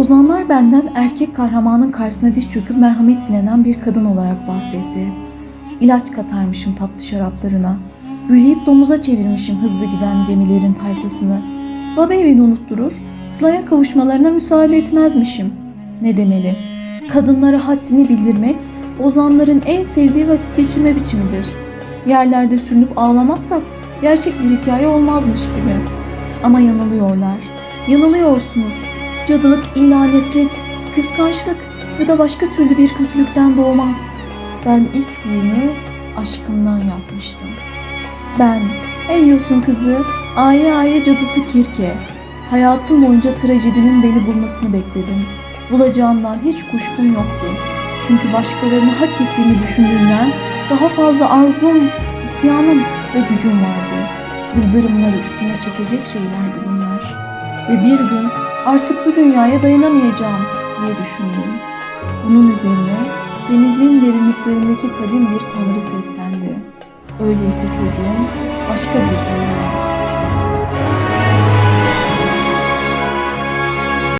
Ozanlar benden erkek kahramanın karşısına diz çöküp merhamet dilenen bir kadın olarak bahsetti. İlaç katarmışım tatlı şaraplarına. Büyüleyip domuza çevirmişim hızlı giden gemilerin tayfasını. Baba evini unutturur, Sıla'ya kavuşmalarına müsaade etmezmişim. Ne demeli? Kadınlara haddini bildirmek, ozanların en sevdiği vakit geçirme biçimidir. Yerlerde sürünüp ağlamazsak gerçek bir hikaye olmazmış gibi. Ama yanılıyorlar. Yanılıyorsunuz. Cadılık illa nefret, kıskançlık ya da başka türlü bir kötülükten doğmaz. Ben ilk büyümü aşkımdan yapmıştım. Ben, Eyyos'un kızı, Aye Aye cadısı Kirke. Hayatım boyunca trajedinin beni bulmasını bekledim. Bulacağımdan hiç kuşkum yoktu. Çünkü başkalarını hak ettiğimi düşündüğümden daha fazla arzum, isyanım ve gücüm vardı. Yıldırımları üstüne çekecek şeylerdi bunlar. Ve bir gün artık bu dünyaya dayanamayacağım diye düşündüm. Bunun üzerine denizin derinliklerindeki kadim bir tanrı seslendi. Öyleyse çocuğum başka bir dünyaya,